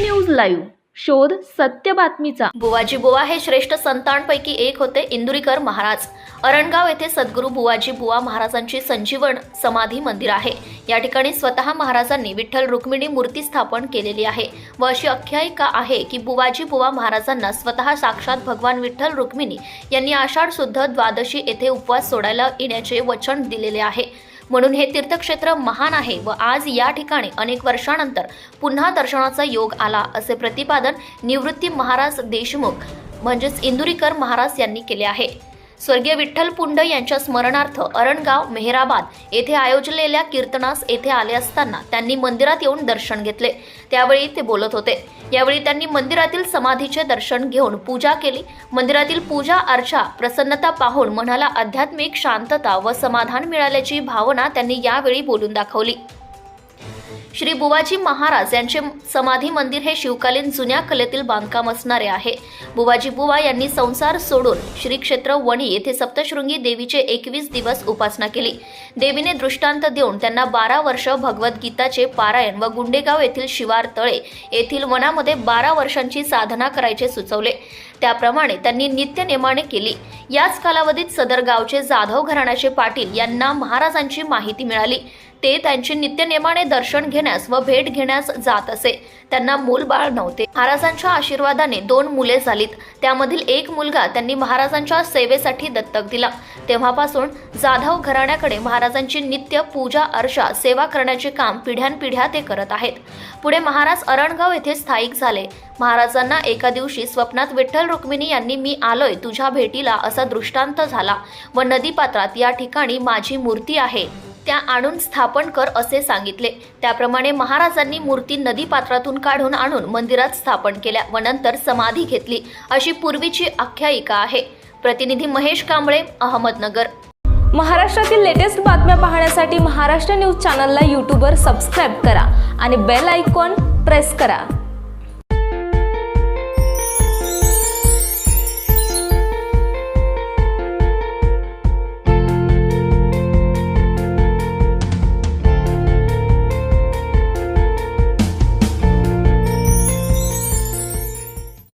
News live शोध सत्य बातमीचा. बुवाजी बुवा हे श्रेष्ठ संतांपैकी एक होते इंदुरीकर महाराज. अरणगाव येथे सद्गुरू बुवाजी बुवा महाराजांची संजीवन समाधी मंदिर आहे. या ठिकाणी स्वतः महाराजांनी विठ्ठल रुक्मिणी मूर्ती स्थापन केलेली आहे व अशी आख्यायिका आहे की बुवाजी बुवा महाराजांना स्वतः साक्षात भगवान विठ्ठल रुक्मिणी यांनी आषाढ शुद्ध द्वादशी येथे उपवास सोडायला येण्याचे वचन दिलेले आहे. म्हणून हे तीर्थक्षेत्र महान आहे व आज या ठिकाणी अनेक वर्षानंतर पुन्हा दर्शनाचा योग आला असे प्रतिपादन निवृत्ती महाराज देशमुख म्हणजेच इंदुरीकर महाराज यांनी केले आहे. स्वर्गीय विठ्ठल पुंड यांच्या स्मरणार्थ अरणगाव मेहराबाद येथे आयोजलेल्या कीर्तनास येथे आले असताना त्यांनी मंदिरात येऊन दर्शन घेतले. त्यावेळी ते बोलत होते. यावेळी त्यांनी मंदिरातील समाधीचे दर्शन घेऊन पूजा केली. मंदिरातील पूजा अर्चा प्रसन्नता पाहून मनाला आध्यात्मिक शांतता व समाधान मिळाल्याची भावना त्यांनी यावेळी बोलून दाखवली. श्री बुवाजी महाराज यांचे समाधी मंदिर हे शिवकालीन जुन्या कलेतील बांधकाम असणारे आहे. बुवाजी बुवा यांनी संसार सोडून श्री क्षेत्र वणी येथे सप्तशृंगी देवीचे एकवीस दिवस उपासना केली. देवीने दृष्टांत देऊन त्यांना बारा वर्ष भगवद्गीताचे पारायण व गुंडेगाव येथील शिवार तळे येथील वनामध्ये बारा वर्षांची साधना करायचे सुचवले. त्याप्रमाणे त्यांनी नित्यनेमाने केली. याच कालावधीत सदर गावचे जाधव घराण्याचे पाटील यांना महाराजांची माहिती मिळाली. ते त्यांचे नित्यनेमाने दर्शन घेण्यास व भेट घेण्यास जात असे. त्यांना मूल बाळ नव्हते. महाराजांच्या आशीर्वादाने दोन मुले झालीत. त्यामधील एक मुलगा त्यांनी महाराजांच्या सेवेसाठी दत्तक दिला. तेव्हापासून जाधव घराण्याकडे महाराजांची नित्य पूजा अर्चा सेवा करण्याचे काम पिढ्यानपिढ्या ते करत आहेत. पुढे महाराज अरणगाव येथे स्थायिक झाले. महाराजांना एका दिवशी स्वप्नात विठ्ठल रुक्मिणी यांनी मी आलोय तुझ्या भेटीला असा दृष्टांत झाला व नदीपात्रात या ठिकाणी माझी मूर्ती आहे. त्या आणून स्थापन कर असे सांगितले. त्याप्रमाणे महाराजांनी मूर्ती नदीपात्रातून काढून आणून मंदिरात स्थापन केल्या व नंतर समाधी घेतली. अशी पूर्वीची आख्यायिका आहे. प्रतिनिधी महेश कांबळे अहमदनगर. महाराष्ट्रातील लेटेस्ट बातम्या पाहण्यासाठी महाराष्ट्र न्यूज चॅनलला यूट्यूबवर सबस्क्राईब करा आणि बेल आयकॉन प्रेस करा.